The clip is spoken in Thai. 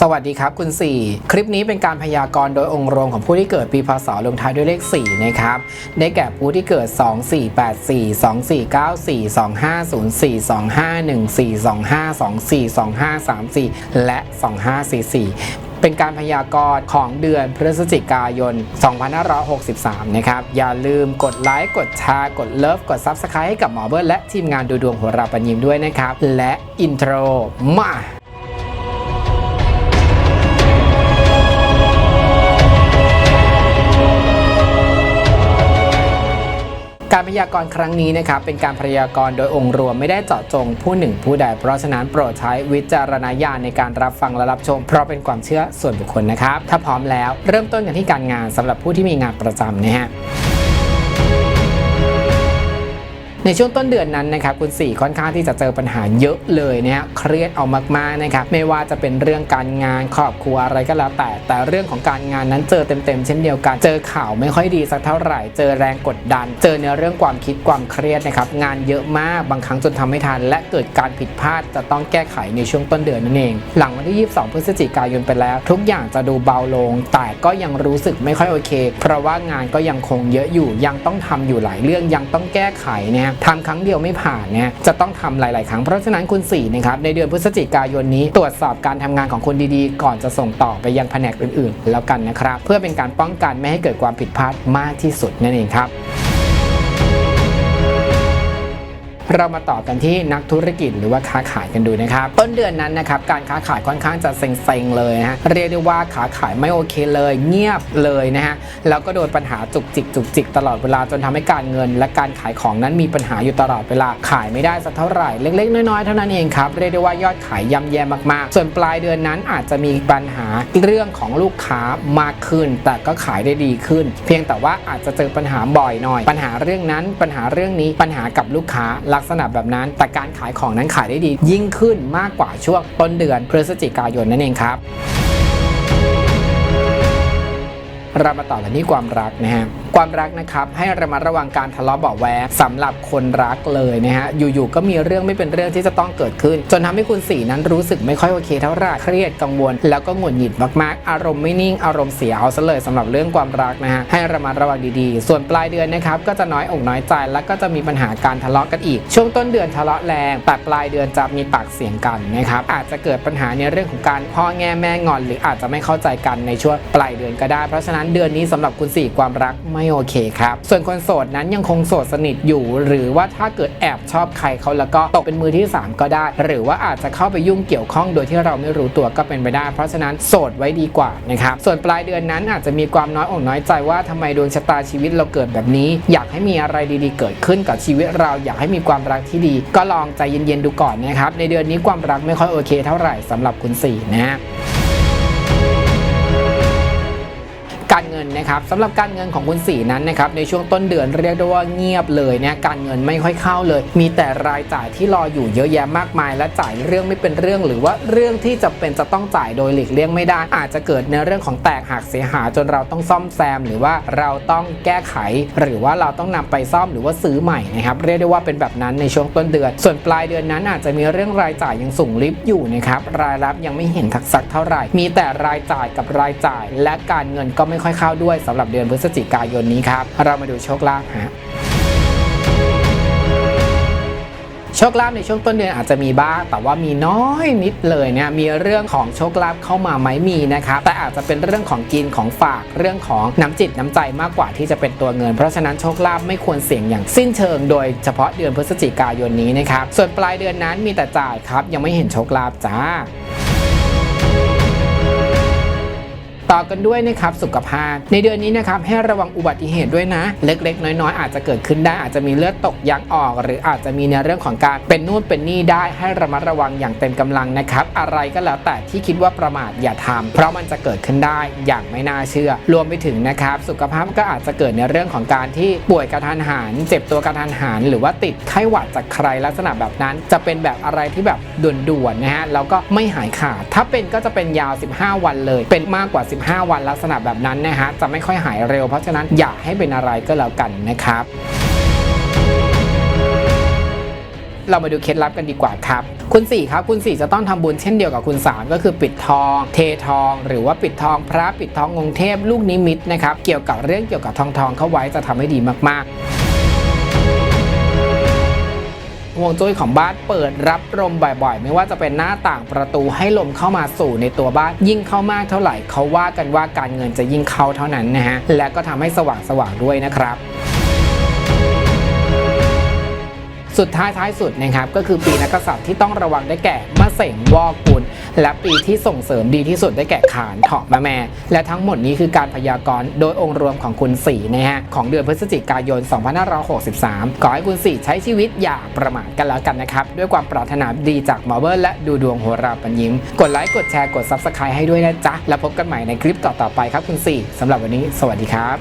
สวัสดีครับคุณ 4 คลิปนี้เป็นการพยากรณ์โดยองค์รวมของผู้ที่เกิดปีพศลงท้ายด้วยเลข 4 นะครับ ได้แก่ผู้ที่เกิด 2484 2494 2514 2514 2524 2534 และ 2544เป็นการพยากรณ์ของเดือนพฤศจิกายน 2563 นะครับ อย่าลืมกดไลค์กดแชร์กดเลิฟกด Subscribe ให้กับหมอเบิร์ดและทีมงานดูดวงหัวราปัญญิมด้วยนะครับ และอินโทรมา ยากรณ์ครั้งนี้นะครับเป็นการพยากรณ์โดยองค์รวมไม่ได้เจาะจงผู้หนึ่งผู้ใด เพราะฉะนั้นโปรดใช้วิจารณญาณในการรับฟังและรับชม เพราะเป็นความเชื่อส่วนบุคคลนะครับ ถ้าพร้อมแล้วเริ่มต้นกันที่การงานสำหรับผู้ที่มีงานประจำนะฮะ ในช่วงต้นเดือนนั้นนะครับคุณสี่ค่อนข้างที่จะเจอปัญหาเยอะเลยนะฮะเครียดเอามากๆนะครับไม่ว่าจะเป็นเรื่องการงานครอบครัวอะไรก็แล้วแต่ แต่เรื่องของการงานนั้นเจอเต็มๆเช่นเดียวกัน เจอข่าวไม่ค่อยดีสักเท่าไหร่ เจอแรงกดดัน เจอในเรื่องความคิดความเครียดนะครับงานเยอะมากบางครั้งจนทำไม่ทัน และเกิดการผิดพลาดจะต้องแก้ไขในช่วงต้นเดือนนั่นเอง หลังวันที่ 22 พฤศจิกายนไปแล้ว ทุกอย่างจะดูเบาลง แต่ก็ยังรู้สึกไม่ค่อยโอเค เพราะว่างานก็ยังคงเยอะอยู่ยังต้องทำอยู่หลายเรื่องยังต้องแก้ไขเนี่ยทำครั้งเดียวไม่ผ่านเนี่ยจะต้องทำหลาย ๆ ครั้ง เพราะฉะนั้นคุณ4นะครับในเดือนพฤศจิกายนนี้ตรวจสอบการทำงานของคุณดีๆ ก่อนจะส่งต่อไปยังแผนกอื่น ๆ แล้วกันนะครับ เพื่อเป็นการป้องกันไม่ให้เกิดความผิดพลาดมากที่สุดนั่นเองครับ เรามาต่อกันที่นักธุรกิจหรือว่าค้าขายกันดูนะครับต้นเดือนนั้นนะครับการค้าขายค่อนข้างจะเซ็งๆเลยนะฮะเรียกได้ว่าค้าขายไม่โอเคเลย เงียบเลยนะฮะแล้วก็โดนปัญหาจุกจิกจุกจิกตลอดเวลาจนทำให้การเงิน และการขายของนั้นมีปัญหาอยู่ตลอดเวลาขายไม่ได้สักเท่าไหร่เล็ก ๆ น้อยๆเท่านั้นเองครับเรียกได้ว่ายอดขายย่ำแย่มากๆ ส่วนปลายเดือนนั้นอาจจะมีปัญหาเรื่องของลูกค้ามากขึ้น แต่ก็ขายได้ดีขึ้น เพียงแต่ว่าอาจจะเจอปัญหาบ่อยหน่อย ปัญหาเรื่องนั้นปัญหาเรื่องนี้ปัญหากับลูกค้าลักษณะแบบนั้น แต่การขายของนั้นขายได้ดียิ่งขึ้นมากกว่าช่วงต้นเดือนพฤศจิกายนนั่นเองครับ เรามาต่อกันที่ความรักนะฮะความรักนะครับให้ระมัดระวังการทะเลาะเบาะแวงสำหรับคนรักเลยนะฮะอยู่ๆก็มีเรื่องไม่เป็นเรื่องที่จะต้องเกิดขึ้น จนทำให้คุณสี่นั้นรู้สึกไม่ค่อยโอเคเท่าไหร่เครียดกังวล แล้วก็หงุดหงิดมากๆ อารมณ์ไม่นิ่งอารมณ์เสียเอาซะเลยสำหรับเรื่องความรักนะฮะให้ระมัดระวังดีๆ ส่วนปลายเดือนนะครับก็จะน้อยอกน้อยใจแล้วก็จะมีปัญหาการทะเลาะกันอีก ช่วงต้นเดือนทะเลาะแรงแต่ปลายเดือนจะมีปากเสียงกันนะครับอาจจะเกิดปัญหาในเรื่องของการพ่อแง่แม่งอน หรืออาจจะไม่เข้าใจกันในช่วงปลายเดือนก็ได้เพราะฉะนั้นเดือนนี้สำหรับคุณสี่ความรักไม่โอเคครับ ส่วนคนโสดนั้นยังคงโสดสนิทอยู่ หรือว่าถ้าเกิดแอบชอบใครเขาแล้วก็ตกเป็นมือที่ 3 ก็ได้ หรือว่าอาจจะเข้าไปยุ่งเกี่ยวข้องโดยที่เราไม่รู้ตัวก็เป็นไปได้ เพราะฉะนั้นโสดไว้ดีกว่านะครับส่วนปลายเดือนนั้นอาจจะมีความน้อยอกน้อยใจว่าทำไมดวงชะตาชีวิตเราเกิดแบบนี้ อยากให้มีอะไรดีๆ เกิดขึ้นกับชีวิตเราอยากให้มีความรักที่ดี ก็ลองใจเย็นๆดูก่อนนะครับในเดือนนี้ความรักไม่ค่อยโอเคเท่าไหร่สำหรับคุณสี่นะ การเงินนะครับสำหรับการเงินของคุณสีนั้นนะครับในช่วงต้นเดือนเรียกได้ว่าเงียบเลยเนี่ยการเงินไม่ค่อยเข้าเลย มีแต่รายจ่ายที่รออยู่เยอะแยะมากมาย และจ่ายเรื่องไม่เป็นเรื่อง หรือว่าเรื่องที่จะเป็นจะต้องจ่ายโดยหลีกเลี่ยงไม่ได้ อาจจะเกิดในเรื่องของแตกหักเสียหายจนเราต้องซ่อมแซม หรือว่าเราต้องแก้ไข หรือว่าเราต้องนำไปซ่อมหรือว่าซื้อใหม่นะครับเรียกได้ว่าเป็นแบบนั้นในช่วงต้นเดือน ส่วนปลายเดือนนั้นอาจจะมีเรื่องรายจ่ายยังสูงลิฟต์อยู่นะครับรายรับยังไม่เห็นทักษะเท่าไหร่ มีแต่รายจ่ายกับรายจ่าย และการเงินก็ไม่ค่อยเข้าด้วยสำหรับเดือนพฤศจิกายนนี้ครับ เรามาดูโชคลาภฮะโชคลาภในช่วงต้นเดือนอาจจะมีบ้าง แต่ว่ามีน้อยนิดเลยเนี่ยมีเรื่องของโชคลาภเข้ามาไหมมีนะครับแต่อาจจะเป็นเรื่องของกินของฝากเรื่องของน้ำจิตน้ำใจมากกว่าที่จะเป็นตัวเงิน เพราะฉะนั้นโชคลาภไม่ควรเสี่ยงอย่างสิ้นเชิง โดยเฉพาะเดือนพฤศจิกายนนี้นะครับส่วนปลายเดือนนั้นมีแต่จ่ายครับ ยังไม่เห็นโชคลาภจ้า ต่อกันด้วยนะครับสุขภาพ ในเดือนนี้นะครับให้ระวังอุบัติเหตุด้วยนะ เล็กๆ น้อยๆ อาจจะเกิดขึ้นได้อาจจะมีเลือดตกยางออก หรืออาจจะมีในเรื่องของการเป็นนู่นเป็นนี่ได้ให้ระมัดระวังอย่างเต็มกำลังนะครับ อะไรก็แล้วแต่ที่คิดว่าประมาทอย่าทำเพราะมันจะเกิดขึ้นได้อย่างไม่น่าเชื่อ รวมไปถึงนะครับสุขภาพก็อาจจะเกิดในเรื่องของการที่ป่วยกระทันหันเจ็บตัวกระทันหันหรือว่าติดไข้หวัดจากใครลักษณะแบบนั้น จะเป็นแบบอะไรที่แบบด่วนๆนะฮะแล้วก็ไม่หายขาดถ้าเป็นก็จะเป็นยาว 15 วันเลย เป็นมากกว่า15 วันลักษณะแบบนั้นนะฮะจะไม่ค่อยหายเร็ว เพราะฉะนั้นอย่าให้เป็นอะไรก็แล้วกันนะครับเรามาดูเคล็ดลับกันดีกว่าครับ คุณ4ครับคุณ4จะต้องทำบุญเช่นเดียวกับคุณ 3 ก็คือปิดทอง เททอง หรือว่าปิดทองพระปิดทององค์เทพ ลูกนิมิตนะครับเกี่ยวกับเรื่องเกี่ยวกับทองทองเข้าไว้จะทำให้ดีมากๆ ห่วงจุ้ยของบ้านเปิดรับลมบ่อยๆ ไม่ว่าจะเป็นหน้าต่างประตูให้ลมเข้ามาสู่ในตัวบ้าน ยิ่งเข้ามากเท่าไหร่เขาว่ากันว่าการเงินจะยิ่งเข้าเท่านั้นนะฮะและก็ทำให้สว่างๆด้วยนะครับ สุดท้ายท้ายสุดนะครับก็คือปีนักกษัตริย์ที่ต้องระวังได้แก่มะเสงวอกุลและปีที่ส่งเสริมดีที่สุดได้แก่ขานเถาะมะแม่ และทั้งหมดนี้คือการพยากรณ์โดยองค์รวมของคุณสีนะฮะของเดือนพฤศจิกายน 2563 ขอให้คุณสีใช้ชีวิตอย่าประมาทกันแล้วกันนะครับ ด้วยความปรารถนาดีจากหมอเบิร์และดูดวงโหราปัญยิ้มกดไลค์กดแชร์กด Subscribe ให้ด้วยนะจ๊ะ แล้วพบกันใหม่ในคลิปต่อๆไปครับคุณสีสำหรับวันนี้ สวัสดีครับ